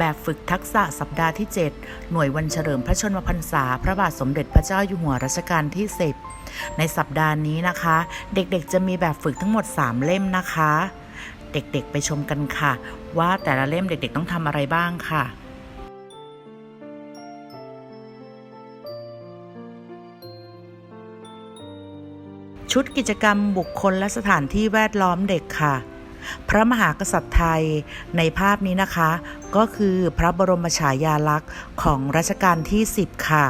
แบบฝึกทักษะสัปดาห์ที่ 7 หน่วยวันเฉลิมพระชนมพรรษา พระบาทสมเด็จพระเจ้าอยู่หัวรัชกาลที่ 10 ในสัปดาห์นี้นะคะ เด็กๆจะมีแบบฝึกทั้งหมด 3 เล่มนะคะ เด็กๆไปชมกันค่ะ ว่าแต่ละเล่มเด็กๆต้องทำอะไรบ้างค่ะชุดกิจกรรมบุคคลและสถานที่แวดล้อมเด็กค่ะ พระมหากษัตริย์ไทยในภาพนี้นะคะ ก็คือพระบรมฉายาลักษณ์ของรัชกาลที่ 10 ค่ะ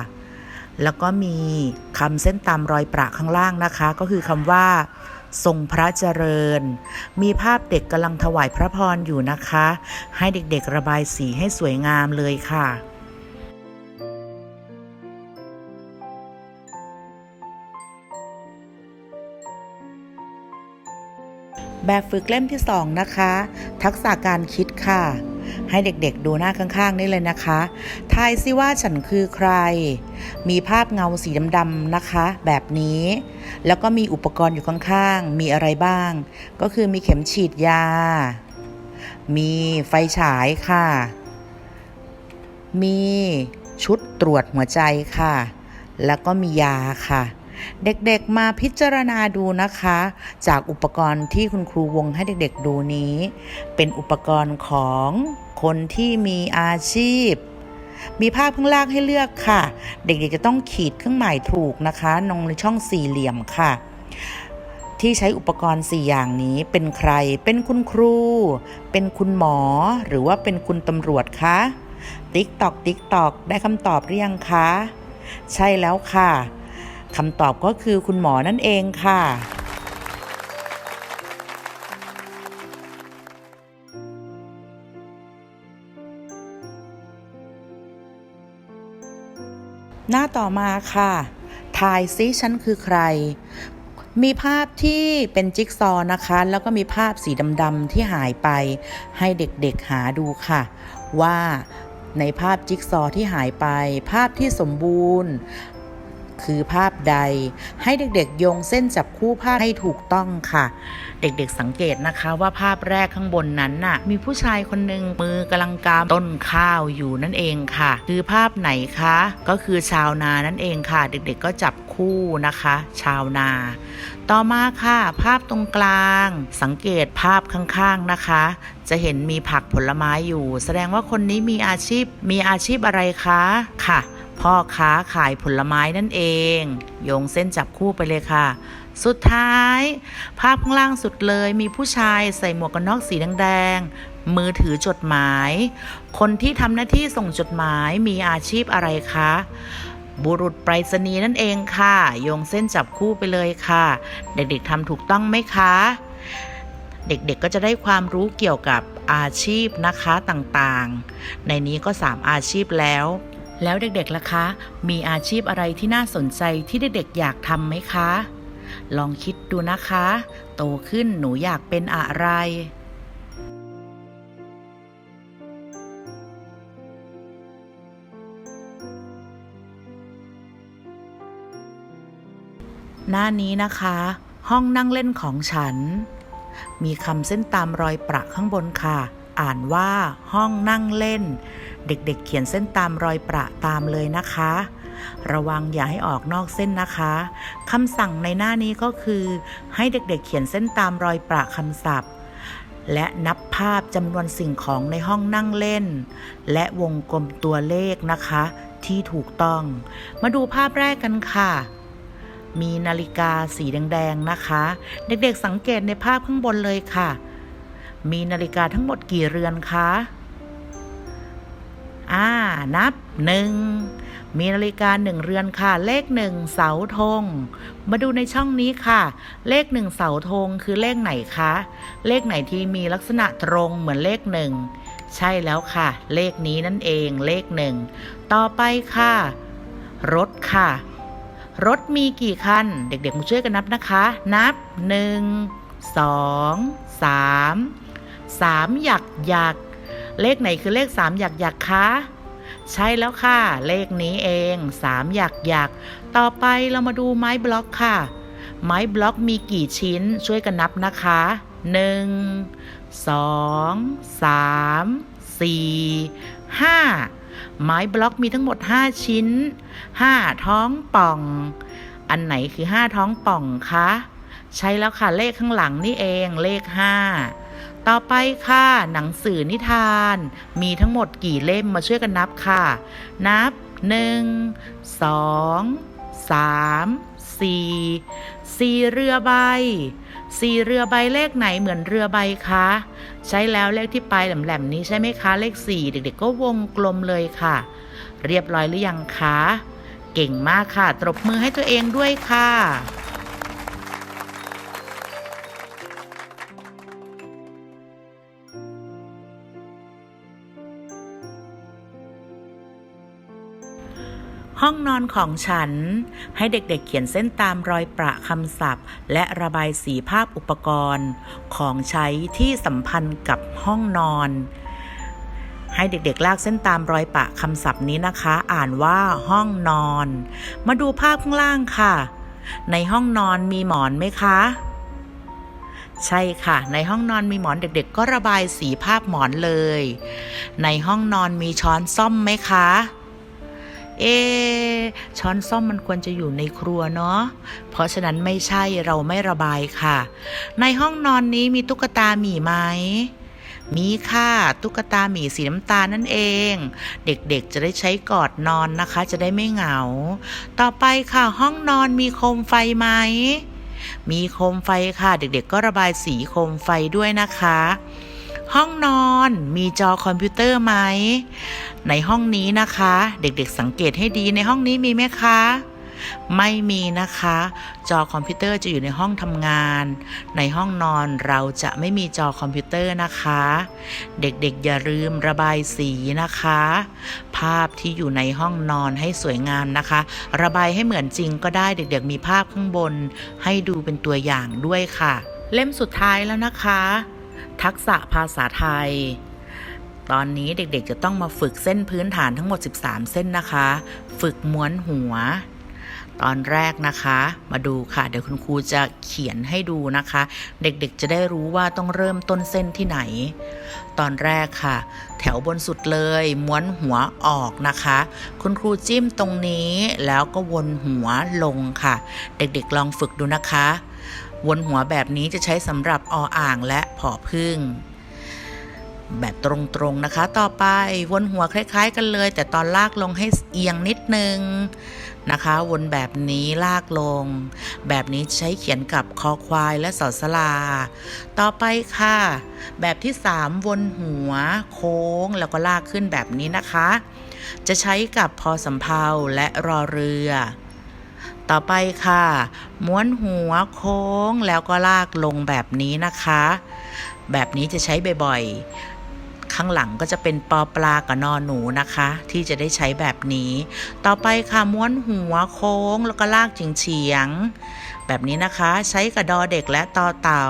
แล้วก็มีคำเส้นตามรอยประข้างล่างนะคะ ก็คือคำว่า ทรงพระเจริญ มีภาพเด็กกำลังถวายพระพรอยู่นะคะ ให้เด็กๆระบายสีให้สวยงามเลยค่ะ แบบฝึกเล่มที่ 2 นะคะ ทักษะการคิดค่ะ ให้เด็กๆดูหน้าข้างๆ นี่เลยนะคะทายซิว่าฉันคือใคร มีภาพเงาสีดำๆนะคะ แบบนี้ แล้วก็มีอุปกรณ์อยู่ข้างๆ มีอะไรบ้าง ก็คือมีเข็มฉีดยา มีไฟฉายค่ะ มีชุดตรวจหัวใจค่ะ แล้วก็มียาค่ะ เด็กๆมาพิจารณาดูนะคะ จากอุปกรณ์ที่คุณครูวงให้เด็กๆดูนี้ เป็นอุปกรณ์ของคนที่มีอาชีพ มีภาพข้างล่างให้เลือกค่ะ เด็กๆจะต้องขีดเครื่องหมายถูกนะคะลงในช่องสี่เหลี่ยมค่ะ ที่ใช้อุปกรณ์ 4 อย่างนี้เป็นใคร เป็นคุณครู เป็นคุณหมอ หรือว่าเป็นคุณตำรวจคะติ๊กตอกติ๊กตอกได้คำตอบหรือยังคะ ใช่แล้วค่ะ คำตอบก็คือคุณหมอนั่นเองค่ะหน้าต่อมาค่ะทายซิฉันคือใคร มีภาพที่เป็นจิ๊กซอว์นะคะ แล้วก็มีภาพสีดำๆที่หายไป ให้เด็กๆหาดูค่ะ ว่าในภาพจิ๊กซอว์ที่หายไป ภาพที่สมบูรณ์ คือภาพใด ให้เด็กๆโยงเส้นจับคู่ภาพให้ถูกต้องค่ะ เด็กๆสังเกตนะคะว่าภาพแรกข้างบนนั้นน่ะ มีผู้ชายคนหนึ่งมือกำลังกำต้นข้าวอยู่นั่นเองค่ะ คือภาพไหนคะ ก็คือชาวนานั่นเองค่ะ เด็กๆก็จับคู่นะคะ ชาวนา ต่อมาค่ะ ภาพตรงกลาง สังเกตภาพข้างๆนะคะ จะเห็นมีผักผลไม้อยู่ แสดงว่าคนนี้มีอาชีพมีอาชีพอะไรคะค่ะ พ่อค้าขายผลไม้นั่นเอง โยงเส้นจับคู่ไปเลยค่ะ สุดท้าย ภาพข้างล่างสุดเลยมีผู้ชายใส่หมวกกันน็อกสีแดงๆมือถือจดหมาย คนที่ทำหน้าที่ส่งจดหมายมีอาชีพอะไรคะบุรุษไปรษณีย์นั่นเองค่ะ โยงเส้นจับคู่ไปเลยค่ะ เด็กๆทำถูกต้องไหมคะ เด็กๆก็จะได้ความรู้เกี่ยวกับอาชีพนะคะต่างๆ ในนี้ก็ 3 อาชีพแล้ว แล้วเด็กๆล่ะคะ มีอาชีพอะไรที่น่าสนใจที่เด็กๆอยากทำไหมคะ ลองคิดดูนะคะ โตขึ้นหนูอยากเป็นอะไรหน้านี้นะคะ ห้องนั่งเล่นของฉัน มีคำเส้นตามรอยประข้างบนค่ะ อ่านว่าห้องนั่งเล่น เด็กๆ เขียนเส้นตามรอยประตามเลยนะคะ ระวังอย่าให้ออกนอกเส้นนะคะคำสั่งในหน้านี้ก็คือ ให้เด็กๆ เขียนเส้นตามรอยประคำศัพท์ และนับภาพจำนวนสิ่งของในห้องนั่งเล่น และวงกลมตัวเลขนะคะ ที่ถูกต้อง มาดูภาพแรกกันค่ะมีนาฬิกาสีแดงๆนะคะ เด็กๆสังเกตในภาพข้างบนเลยค่ะ มีนาฬิกาทั้งหมดกี่เรือนคะ นับหนึ่งมีนาฬิกาหนึ่งเรือนค่ะ เลขหนึ่งเสาธง มาดูในช่องนี้ค่ะ เลขหนึ่งเสาธงคือเลขไหนคะ เลขไหนที่มีลักษณะตรงเหมือนเลขหนึ่งใช่แล้วค่ะ เลขนี้นั่นเองเลขหนึ่งต่อไปค่ะ รถค่ะ รถมีกี่คัน เด็กๆมาช่วยกันนับนะคะ นับ1 2 3 3หยักหยัก เลขไหนคือเลข3หยักหยักคะ ใช่แล้วค่ะ เลขนี้เอง 3 หยักหยัก ต่อไปเรามาดูไม้บล็อกค่ะ ไม้บล็อกมีกี่ชิ้นช่วยกันนับนะคะ 1 2 3 4 5 ไม้บล็อกมีทั้งหมด 5 ชิ้น 5 ท้องป่อง อันไหนคือ 5 ท้องป่องคะ ใช่แล้วค่ะเลขข้างหลังนี่เองเลข 5 ต่อไปค่ะ หนังสือนิทาน มีทั้งหมดกี่เล่มมาช่วยกันนับค่ะ นับ 1 2 3 4 4 เรือใบสี่เรือใบเลขไหนเหมือนเรือใบคะ ใช่แล้วเลขที่ปลายแหลมๆนี้ใช่ไหมคะ เลขสี่เด็กๆก็วงกลมเลยค่ะ เรียบร้อยหรือยังคะ เก่งมากค่ะ ตบมือให้ตัวเองด้วยค่ะ ห้องนอนของฉัน ให้เด็กๆเขียนเส้นตามรอยประคำศัพท์ และระบายสีภาพอุปกรณ์ ของใช้ที่สัมพันธ์กับห้องนอน ให้เด็กๆ ลากเส้นตามรอยประคำศัพท์นี้นะคะ อ่านว่าห้องนอน มาดูภาพข้างล่างค่ะ ในห้องนอนมีหมอนไหมคะใช่ค่ะ ในห้องนอนมีหมอนเด็ก ๆ ก็ระบายสีภาพหมอนเลย ในห้องนอนมีช้อนซ่อมไหมคะ เอ ช้อนซ่อมมันควรจะอยู่ในครัวเนาะ เพราะฉะนั้นไม่ใช่เราไม่ระบายค่ะ ในห้องนอนนี้มีตุ๊กตาหมีไหมมีค่ะ ตุ๊กตาหมีสีน้ำตาลนั่นเอง เด็กๆจะได้ใช้กอดนอนนะคะ จะได้ไม่เหงา ต่อไปค่ะห้องนอนมีโคมไฟไหมมีโคมไฟค่ะ เด็กๆก็ระบายสีโคมไฟด้วยนะคะ ห้องนอนมีจอคอมพิวเตอร์ไหม ในห้องนี้นะคะ เด็กๆสังเกตให้ดีในห้องนี้มีไหมคะ ไม่มีนะคะ จอคอมพิวเตอร์จะอยู่ในห้องทำงาน ในห้องนอนเราจะไม่มีจอคอมพิวเตอร์นะคะ เด็กๆอย่าลืมระบายสีนะคะ ภาพที่อยู่ในห้องนอนให้สวยงามนะคะ ระบายให้เหมือนจริงก็ได้เด็กๆมีภาพข้างบน ให้ดูเป็นตัวอย่างด้วยค่ะ เล่มสุดท้ายแล้วนะคะ ทักษะภาษาไทย ตอนนี้เด็กๆจะต้องมาฝึกเส้นพื้นฐานทั้งหมด 13 เส้นนะคะ ฝึกม้วนหัว ตอนแรกนะคะ มาดูค่ะ เดี๋ยวคุณครูจะเขียนให้ดูนะคะ เด็กๆจะได้รู้ว่าต้องเริ่มต้นเส้นที่ไหน ตอนแรกค่ะ แถวบนสุดเลย ม้วนหัวออกนะคะ คุณครูจิ้มตรงนี้แล้วก็วนหัวลงค่ะ เด็กๆลองฝึกดูนะคะ วนหัวแบบนี้จะใช้สำหรับออ่างและผอพึ่ง แบบตรงๆนะคะ ต่อไปวนหัวคล้าย ๆ กันเลย แต่ตอนลากลงให้เอียงนิดนึงนะคะ วนแบบนี้ลากลง แบบนี้ใช้เขียนกับคอควายและสอสลา ต่อไปค่ะ แบบที่ 3 วนหัวโค้งแล้วก็ลากขึ้นแบบนี้นะคะ จะใช้กับพอสำเพาและรอเรือ ต่อไปค่ะ ม้วนหัวโค้งแล้วก็ลากลงแบบนี้นะคะ แบบนี้จะใช้บ่อยๆ ข้างหลังก็จะเป็นปอปลากับนอหนูนะคะ ที่จะได้ใช้แบบนี้ ต่อไปค่ะม้วนหัวโค้งแล้วก็ลากเฉียง แบบนี้นะคะ ใช้กับดอเด็กและตอเต่า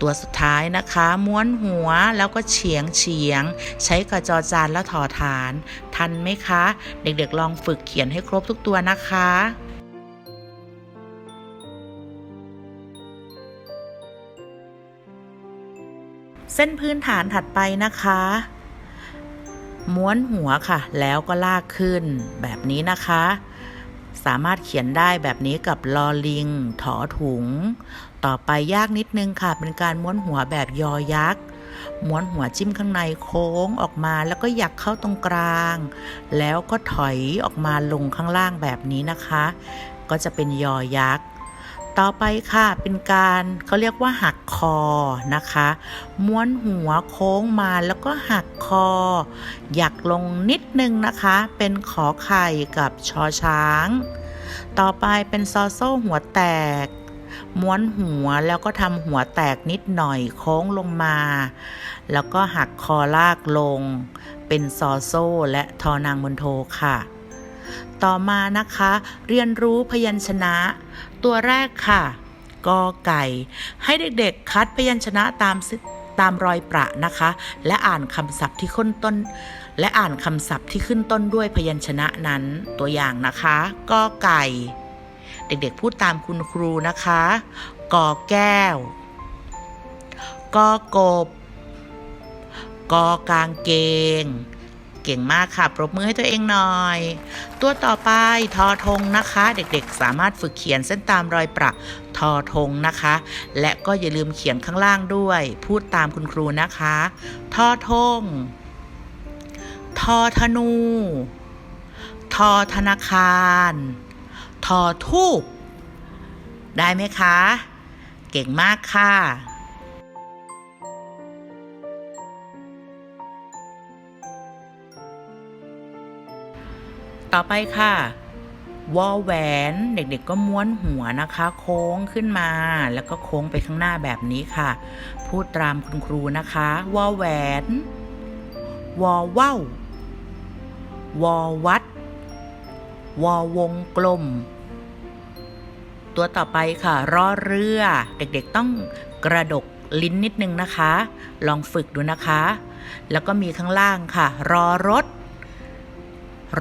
ตัวสุดท้ายนะคะ ม้วนหัวแล้วก็เฉียงเฉียง ใช้กับจอจานและถอฐาน ทันไหมคะ เด็กๆลองฝึกเขียนให้ครบทุกตัวนะคะเส้นพื้นฐานถัดไปนะคะ ม้วนหัวค่ะ แล้วก็ลากขึ้นแบบนี้นะคะ สามารถเขียนได้แบบนี้กับลอลิง ถอถุง ต่อไปยากนิดนึงค่ะ เป็นการม้วนหัวแบบยอยักษ์ ม้วนหัวจิ้มข้างในโค้งออกมาแล้วก็หยักเข้าตรงกลาง แล้วก็ถอยออกมาลงข้างล่างแบบนี้นะคะ ก็จะเป็นยอยักษ์ต่อไปค่ะเป็นการเขาเรียกว่าหักคอนะคะ ม้วนหัวโค้งมาแล้วก็หักคอหยักลงนิดนึงนะคะ เป็นขอไข่กับชอช้าง ต่อไปเป็นซอโซ่หัวแตก ม้วนหัวแล้วก็ทำหัวแตกนิดหน่อยโค้งลงมา แล้วก็หักคอลากลง เป็นซอโซ่และทอนางมนโทค่ะ ต่อมานะคะ เรียนรู้พยัญชนะ ตัวแรกค่ะกอไก่ ให้เด็กๆ คัดพยัญชนะตามตามรอยประนะคะ และอ่านคำศัพท์ที่ขึ้นต้น และอ่านคำศัพท์ที่ขึ้นต้นด้วยพยัญชนะนั้นตัวอย่างนะคะกอไก่ เด็กๆพูดตามคุณครูนะคะกอแก้วกอกบกอกางเกง เก่งมากค่ะ ปรบมือให้ตัวเองหน่อย ตัวต่อไปทอทงนะคะ เด็กๆ สามารถฝึกเขียนเส้นตามรอยประทอทงนะคะ และก็อย่าลืมเขียนข้างล่างด้วย พูดตามคุณครูนะคะทอทงทอธนู ทอธนาคาร ทอทูบได้ไหมคะ เก่งมากค่ะ ต่อไปค่ะวอแหวนเด็กๆก็ม้วนหัวนะคะ โค้งขึ้นมา แล้วก็โค้งไปข้างหน้าแบบนี้ค่ะ พูดตามคุณครูนะคะวอแหวนวอว้าวอวัดวอวงกลม ตัวต่อไปค่ะรอเรือ เด็กๆต้องกระดกลิ้นนิดนึงนะคะ ลองฝึกดูนะคะ แล้วก็มีข้างล่างค่ะ รอรถ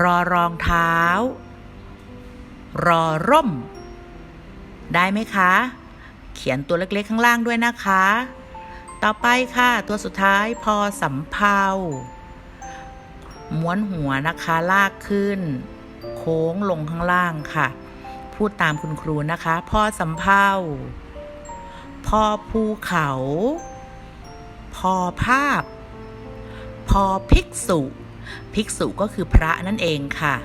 รอรองเท้า รอร่ม ได้ไหมคะ เขียนตัวเล็กๆข้างล่างด้วยนะคะ ต่อไปค่ะ ตัวสุดท้ายพอสำเภาม้วนหัวนะคะลากขึ้น โค้งลงข้างล่างค่ะ พูดตามคุณครูนะคะพอสำเภาพอภูเขา พอภาพ พอภิกษุ ภิกษุก็คือพระนั่นเองค่ะ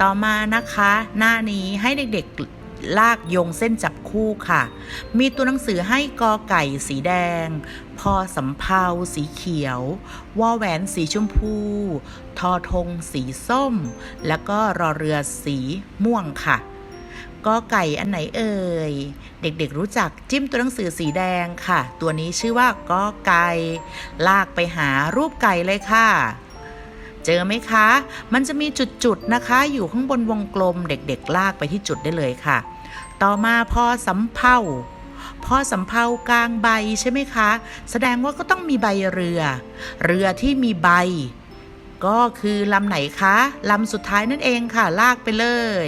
ต่อมานะคะ หน้านี้ให้เด็กๆลากโยงเส้นจับคู่ค่ะ มีตัวหนังสือให้กอไก่สีแดง พอสำเภาสีเขียว วอแหวนสีชมพู ทอทงสีส้ม แล้วก็รอเรือสีม่วงค่ะกอไก่อันไหนเอ่ย เด็กๆรู้จักจิ้มตัวหนังสือสีแดงค่ะ ตัวนี้ชื่อว่ากอไก่ ลากไปหารูปไก่เลยค่ะ เจอไหมคะ มันจะมีจุดๆนะคะ อยู่ข้างบนวงกลม เด็กๆลากไปที่จุดได้เลยค่ะ ต่อมาพอสำเภา พอสำเภากลางใบใช่ไหมคะ แสดงว่าก็ต้องมีใบเรือ เรือที่มีใบ ก็คือลำไหนคะลำสุดท้ายนั่นเองค่ะ ลากไปเลย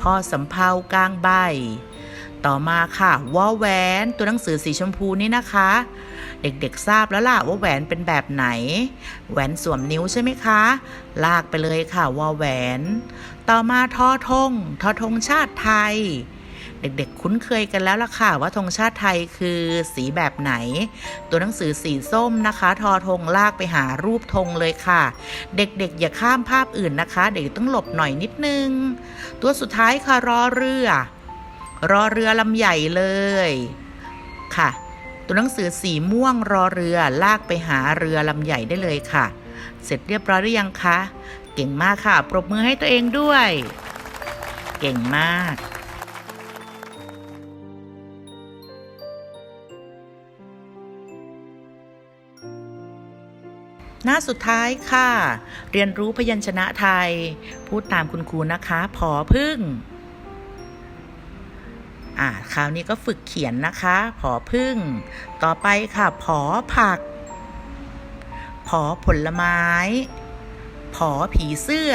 พอสำเภากลางใบ ต่อมาค่ะวอแหวนตัวหนังสือสีชมพูนี่นะคะ เด็กๆทราบแล้วล่ะว่าแหวนเป็นแบบไหน แหวนสวมนิ้วใช่ไหมคะ ลากไปเลยค่ะวอแหวน ต่อมาทอทงทอทงชาติไทย เด็กๆ คุ้นเคยกันแล้วล่ะค่ะ ว่าธงชาติไทยคือสีแบบไหน ตัวหนังสือสีส้มนะคะ ทอทงลากไปหารูปธงเลยค่ะ เด็กๆ อย่าข้ามภาพอื่นนะคะ เด็กต้องหลบหน่อยนิดนึง ตัวสุดท้ายค่ะรอเรือ รอเรือลำใหญ่เลยค่ะ ตัวหนังสือสีม่วงรอเรือลากไปหาเรือลำใหญ่ได้เลยค่ะ เสร็จเรียบร้อยหรือยังคะ เก่งมากค่ะ ปรบมือให้ตัวเองด้วย เก่งมาก หน้าสุดท้ายค่ะ เรียนรู้พยัญชนะไทย พูดตามคุณครูนะคะผอพึ่ง อ่าคราวนี้ก็ฝึกเขียนนะคะผอพึ่ง ต่อไปค่ะผอผักผอผลไม้ผอผีเสื้อ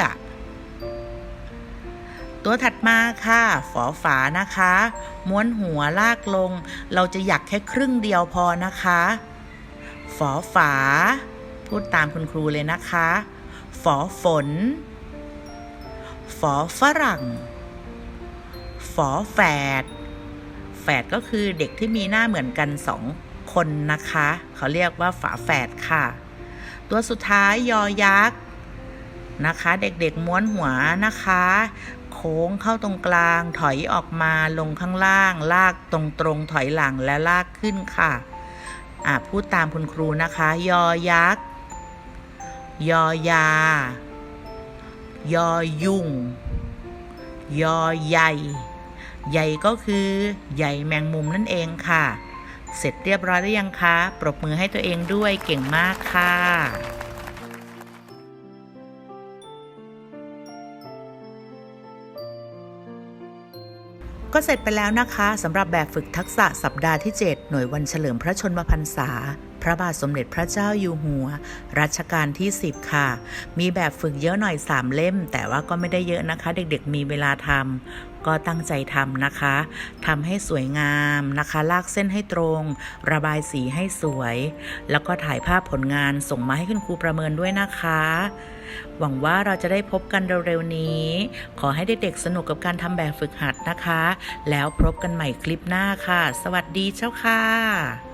ตัวถัดมาค่ะฝอฝานะคะ ม้วนหัวลากลง เราจะหยักแค่ครึ่งเดียวพอนะคะ ฝอฝา พูดตามคุณครูเลยนะคะ ฝอฝน ฝอฝรั่ง ฝอแฝด แฝดก็คือเด็กที่มีหน้าเหมือนกันสองคนนะคะ เขาเรียกว่าฝาแฝดค่ะ ตัวสุดท้ายยอยักษ์นะคะ เด็กๆม้วนหัวนะคะ โค้งเข้าตรงกลาง ถอยออกมาลงข้างล่าง ลากตรงๆถอยหลังและลากขึ้นค่ะ อะพูดตามคุณครูนะคะ ยอยักษ์ ยอยา ยอยุ่ง ยอใหญ่ ใหญ่ก็คือใหญ่แมงมุมนั่นเองค่ะ เสร็จเรียบร้อยหรือยังคะ ปรบมือให้ตัวเองด้วยเก่งมากค่ะ ก็เสร็จไปแล้วนะคะสำหรับแบบฝึกทักษะสัปดาห์ที่ 7 หน่วยวันเฉลิมพระชนมพรรษา พระบาทสมเด็จพระเจ้าอยู่หัว รัชกาลที่ 10 ค่ะ มีแบบฝึกเยอะหน่อย 3 เล่ม แต่ว่าก็ไม่ได้เยอะนะคะ เด็กๆมีเวลาทำ ก็ตั้งใจทำนะคะทำให้สวยงามนะคะ ลากเส้นให้ตรง ระบายสีให้สวย แล้วก็ถ่ายภาพผลงานส่งมาให้คุณครูประเมินด้วยนะคะ หวังว่าเราจะได้พบกันเร็วๆนี้ ขอให้เด็กๆสนุกกับการทำแบบฝึกหัดนะคะ แล้วพบกันใหม่คลิปหน้าค่ะ สวัสดีเจ้าค่ะ